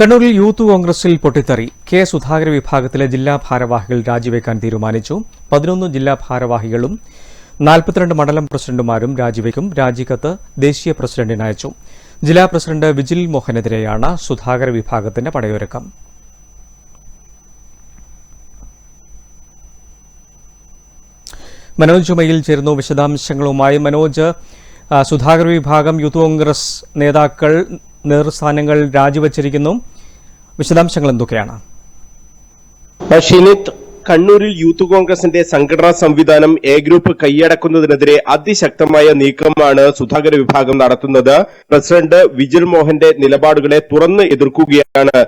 കണ്ണൂരിൽ യൂത്ത് കോൺഗ്രസിൽ പൊട്ടിത്തെറി. കെ സുധാകര വിഭാഗത്തിലെ ജില്ലാ ഭാരവാഹികൾ രാജിവെക്കാൻ തീരുമാനിച്ചു. പതിനൊന്ന് ജില്ലാ ഭാരവാഹികളും നാൽപ്പത്തിരണ്ട് മണ്ഡലം പ്രസിഡന്റുമാരും രാജിവെക്കും. രാജിക്കത്ത് ദേശീയ പ്രസിഡന്റിന് അയച്ചു. ജില്ലാ പ്രസിഡന്റ് വിജിൽ മോഹനെതിരെയാണ് സുധാകര വിഭാഗത്തിന്റെ പടയൊരുക്കം. മനോജ് ചുമയിൽ ചേരുന്നു വിശദാംശങ്ങളുമായി. മനോജ് സുധാകർ വിഭാഗം യൂത്ത് കോൺഗ്രസ് നേതാക്കൾ നേതൃസ്ഥാനങ്ങൾ രാജിവച്ചിരിക്കുന്നു. വിശദാംശങ്ങൾ എന്തൊക്കെയാണ്? കണ്ണൂരിൽ യൂത്ത് കോൺഗ്രസിന്റെ സംഘടനാ സംവിധാനം എ ഗ്രൂപ്പ് കൈയടക്കുന്നതിനെതിരെ അതിശക്തമായ നീക്കമാണ് സുധാകര വിഭാഗം നടത്തുന്നത്. പ്രസിഡന്റ് വിജിൽ മോഹന്റെ നിലപാടുകളെ തുറന്ന് എതിർക്കുകയാണ്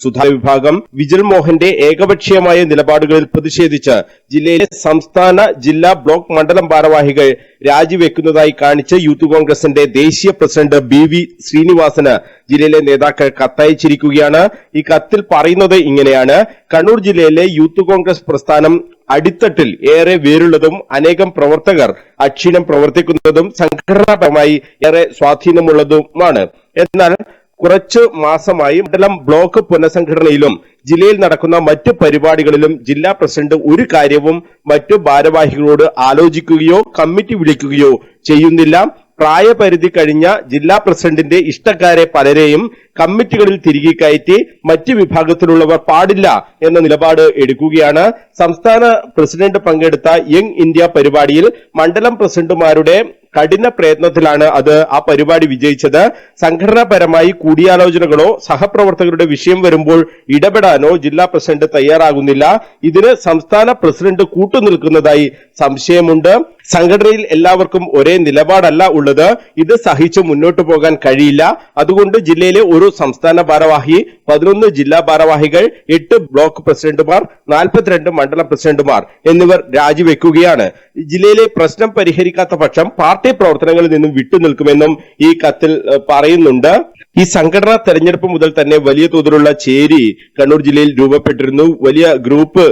സുധാകര വിഭാഗം വിജിൽ മോഹന്റെ ഏകപക്ഷീയമായ നിലപാടുകളിൽ പ്രതിഷേധിച്ച് ജില്ലയിലെ സംസ്ഥാന ജില്ലാ ബ്ലോക്ക് മണ്ഡലം ഭാരവാഹികൾ രാജിവെക്കുന്നതായി കാണിച്ച് യൂത്ത് കോൺഗ്രസിന്റെ ദേശീയ പ്രസിഡന്റ് ബി വി ശ്രീനിവാസന് ജില്ലയിലെ നേതാക്കൾ കത്തയച്ചിരിക്കുകയാണ്. ഈ കത്തിൽ പറയുന്നത് ഇങ്ങനെയാണ്. കണ്ണൂർ ജില്ലയിലെ യൂത്ത് കോൺഗ്രസ് പ്രസ്ഥാനം അടിത്തട്ടിൽ ഏറെ വേരുള്ളതും അനേകം പ്രവർത്തകർ അക്ഷീണം പ്രവർത്തിക്കുന്നതും സംഘടനാപരമായി ഏറെ സ്വാധീനമുള്ളതുമാണ്. എന്നാൽ കുറച്ചു മാസമായി മണ്ഡലം ബ്ലോക്ക് പുനഃസംഘടനയിലും ജില്ലയിൽ നടക്കുന്ന മറ്റു പരിപാടികളിലും ജില്ലാ പ്രസിഡന്റ് ഒരു കാര്യവും മറ്റു ഭാരവാഹികളോട് ആലോചിക്കുകയോ കമ്മിറ്റി വിളിക്കുകയോ ചെയ്യുന്നില്ല. പ്രായപരിധി കഴിഞ്ഞ ജില്ലാ പ്രസിഡന്റിന്റെ ഇഷ്ടക്കാരെ പലരെയും കമ്മിറ്റികളിൽ തിരികെ കയറ്റി മറ്റ് വിഭാഗത്തിലുള്ളവർ പാടില്ല എന്ന നിലപാട് എടുക്കുകയാണ്. സംസ്ഥാന പ്രസിഡന്റ് പങ്കെടുത്ത യങ് ഇന്ത്യ പരിപാടിയിൽ മണ്ഡലം പ്രസിഡന്റുമാരുടെ കഠിന പ്രയത്നത്തിലാണ് അത് ആ പരിപാടി വിജയിച്ചത്. സംഘടനാപരമായി കൂടിയാലോചനകളോ സഹപ്രവർത്തകരുടെ വിഷയം വരുമ്പോൾ ഇടപെടാനോ ജില്ലാ പ്രസിഡന്റ് തയ്യാറാകുന്നില്ല. ഇതിന് സംസ്ഥാന പ്രസിഡന്റ് കൂട്ടുനിൽക്കുന്നതായി സംശയമുണ്ട്. സംഘടനയിൽ എല്ലാവർക്കും ഒരേ നിലപാടല്ല ഉള്ളത്. ഇത് സഹിച്ച് മുന്നോട്ട് പോകാൻ കഴിയില്ല. അതുകൊണ്ട് ജില്ലയിലെ ഒരു സംസ്ഥാന ഭാരവാഹി പതിനൊന്ന് ജില്ലാ ഭാരവാഹികൾ എട്ട് ബ്ലോക്ക് പ്രസിഡന്റുമാർ നാൽപ്പത്തിരണ്ട് മണ്ഡലം പ്രസിഡന്റുമാർ എന്നിവർ രാജിവെക്കുകയാണ്. ജില്ലയിലെ പ്രശ്നം പരിഹരിക്കാത്ത പക്ഷം പാർട്ടി പ്രവർത്തനങ്ങളിൽ നിന്നും വിട്ടുനിൽക്കുമെന്നും ഈ കത്തിൽ പറയുന്നുണ്ട്. ഈ സംഘടനാ തെരഞ്ഞെടുപ്പ് മുതൽ തന്നെ വലിയ തോതിലുള്ള ചേരി കണ്ണൂർ ജില്ലയിൽ രൂപപ്പെട്ടിരുന്നു. വലിയ ഗ്രൂപ്പ്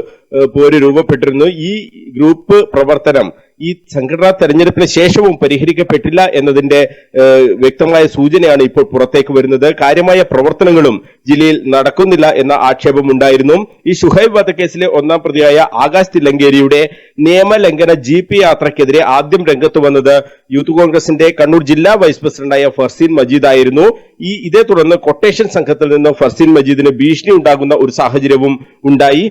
പോര് രൂപപ്പെട്ടിരുന്നു. ഈ ഗ്രൂപ്പ് പ്രവർത്തനം ഈ സംഘടനാ തെരഞ്ഞെടുപ്പിന് ശേഷവും പരിഹരിക്കപ്പെട്ടില്ല എന്നതിന്റെ വ്യക്തമായ സൂചനയാണ് ഇപ്പോൾ പുറത്തേക്ക് വരുന്നത്. കാര്യമായ പ്രവർത്തനങ്ങളും ജില്ലയിൽ നടക്കുന്നില്ല എന്ന ആക്ഷേപം ഉണ്ടായിരുന്നു. ഈ ഷുഹൈബ് വധക്കേസിലെ ഒന്നാം പ്രതിയായ ആകാശ് തില്ലങ്കേരിയുടെ നിയമലംഘന ജി പി യാത്രയ്ക്കെതിരെ ആദ്യം രംഗത്ത് വന്നത് യൂത്ത് കോൺഗ്രസിന്റെ കണ്ണൂർ ജില്ലാ വൈസ് പ്രസിഡന്റായ ഫർസീൻ മജീദ് ആയിരുന്നു. ഈ ഇതേ തുടർന്ന് കൊട്ടേഷൻ സംഘത്തിൽ നിന്ന് ഫർസീൻ മജീദിന് ഭീഷണി ഉണ്ടാകുന്ന ഒരു സാഹചര്യവും ഉണ്ടായി.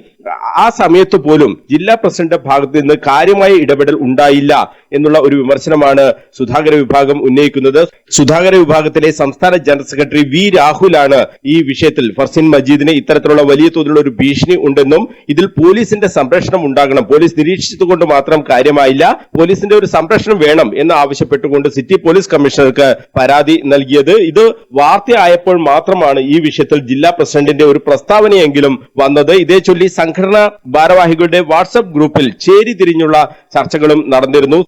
ആ സമയത്ത് പോലും ജില്ലാ പ്രസിഡന്റ് ഭാഗത്ത് നിന്ന് കാര്യമായ ഇടപെടൽ ഉണ്ടായില്ല. എന്നുള്ള ഒരു വിമർശനമാണ് സുധാകര വിഭാഗം ഉന്നയിക്കുന്നത്. സുധാകര വിഭാഗത്തിലെ സംസ്ഥാന ജനറൽ സെക്രട്ടറി വി രാഹുലാണ് ഈ വിഷയത്തിൽ ഫർസിൻ മജീദിന് ഇത്തരത്തിലുള്ള വലിയ തോതിലുള്ള ഒരു ഭീഷണി ഉണ്ടെന്നും ഇതിൽ പോലീസിന്റെ സംരക്ഷണം ഉണ്ടാകണം. പോലീസ് നിരീക്ഷിച്ചതുകൊണ്ട് മാത്രം കാര്യമായില്ല. പോലീസിന്റെ ഒരു സംരക്ഷണം വേണം എന്ന് ആവശ്യപ്പെട്ടുകൊണ്ട് സിറ്റി പോലീസ് കമ്മീഷണർക്ക് പരാതി നൽകിയത്. ഇത് വാർത്തയായപ്പോൾ മാത്രമാണ് ഈ വിഷയത്തിൽ ജില്ലാ പ്രസിഡന്റിന്റെ ഒരു പ്രസ്താവനയെങ്കിലും വന്നത്. ഇതേ ചൊല്ലി സംഘടനാ ഭാരവാഹികളുടെ വാട്സപ്പ് ഗ്രൂപ്പിൽ ചേരി തിരിഞ്ഞുള്ള ചർച്ചകളും നടന്നിരുന്നു.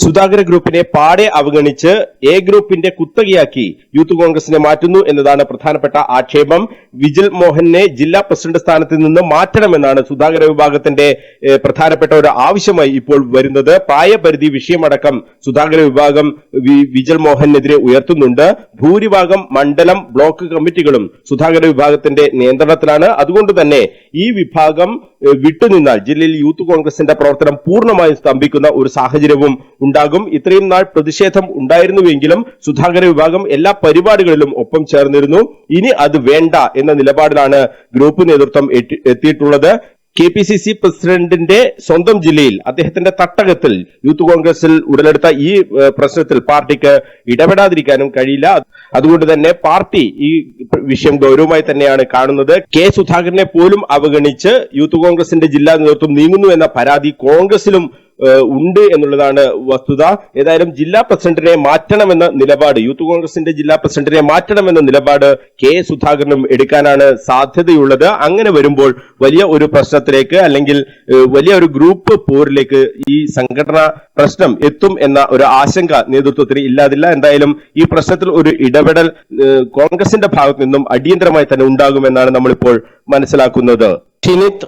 സുധാകര ഗ്രൂപ്പിനെ പാടെ അവഗണിച്ച് എ ഗ്രൂപ്പിന്റെ കുത്തകയാക്കി യൂത്ത് കോൺഗ്രസിനെ മാറ്റുന്നു എന്നതാണ് പ്രധാനപ്പെട്ട ആക്ഷേപം. വിജിൽ മോഹനെ ജില്ലാ പ്രസിഡന്റ് സ്ഥാനത്ത് നിന്ന് മാറ്റണമെന്നാണ് സുധാകര വിഭാഗത്തിന്റെ പ്രധാനപ്പെട്ട ഒരു ആവശ്യമായി ഇപ്പോൾ വരുന്നത്. പ്രായപരിധി വിഷയമടക്കം സുധാകര വിഭാഗം വിജൽ മോഹനെതിരെ ഉയർത്തുന്നുണ്ട്. ഭൂരിഭാഗം മണ്ഡലം ബ്ലോക്ക് കമ്മിറ്റികളും സുധാകര വിഭാഗത്തിന്റെ നിയന്ത്രണത്തിലാണ്. അതുകൊണ്ട് തന്നെ ഈ വിഭാഗം വിട്ടുനിന്നാൽ ജില്ലയിൽ യൂത്ത് കോൺഗ്രസിന്റെ പ്രവർത്തനം പൂർണമായും സ്തംഭിക്കുന്ന ഒരു സാഹചര്യവും ഉണ്ടാകും. ഇത്രയും നാൾ പ്രതിഷേധം ഉണ്ടായിരുന്നുവെങ്കിലും സുധാകര വിഭാഗം എല്ലാ പരിപാടികളിലും ഒപ്പം ചേർന്നിരുന്നു. ഇനി അത് വേണ്ട എന്ന നിലപാടിലാണ് ഗ്രൂപ്പ് നേതൃത്വം എത്തിയിട്ടുള്ളത്. കെ പി സി സി പ്രസിഡന്റിന്റെ സ്വന്തം ജില്ലയിൽ അദ്ദേഹത്തിന്റെ തട്ടകത്തിൽ യൂത്ത് കോൺഗ്രസിൽ ഉടലെടുത്ത ഈ പ്രശ്നത്തിൽ പാർട്ടിക്ക് ഇടപെടാതിരിക്കാനും കഴിയില്ല. അതുകൊണ്ട് തന്നെ പാർട്ടി ഈ വിഷയം ഗൗരവമായി തന്നെയാണ് കാണുന്നത്. കെ സുധാകരനെ പോലും അവഗണിച്ച് യൂത്ത് കോൺഗ്രസിന്റെ ജില്ലാ നേതൃത്വം നീങ്ങുന്നു എന്ന പരാതി കോൺഗ്രസിലും ഉണ്ട് എന്നുള്ളതാണ് വസ്തുത. ഏതായാലും ജില്ലാ പ്രസിഡന്റിനെ മാറ്റണമെന്ന നിലപാട് യൂത്ത് കോൺഗ്രസിന്റെ ജില്ലാ പ്രസിഡന്റിനെ മാറ്റണമെന്ന നിലപാട് കെ. സുധാകരനും എടുക്കാനാണ് സാധ്യതയുള്ളത്. അങ്ങനെ വരുമ്പോൾ വലിയ ഒരു പ്രശ്നത്തിലേക്ക് അല്ലെങ്കിൽ വലിയ ഒരു ഗ്രൂപ്പ് പോരിലേക്ക് ഈ സംഘടനാ പ്രശ്നം എത്തും എന്ന ഒരു ആശങ്ക നേതൃത്വത്തിന് ഇല്ലാതില്ല. എന്തായാലും ഈ പ്രശ്നത്തിൽ ഒരു ഇടപെടൽ കോൺഗ്രസിന്റെ ഭാഗത്ത് നിന്നും അടിയന്തരമായി തന്നെ ഉണ്ടാകുമെന്നാണ് നമ്മളിപ്പോൾ മനസ്സിലാക്കുന്നത്. ഷിനിത്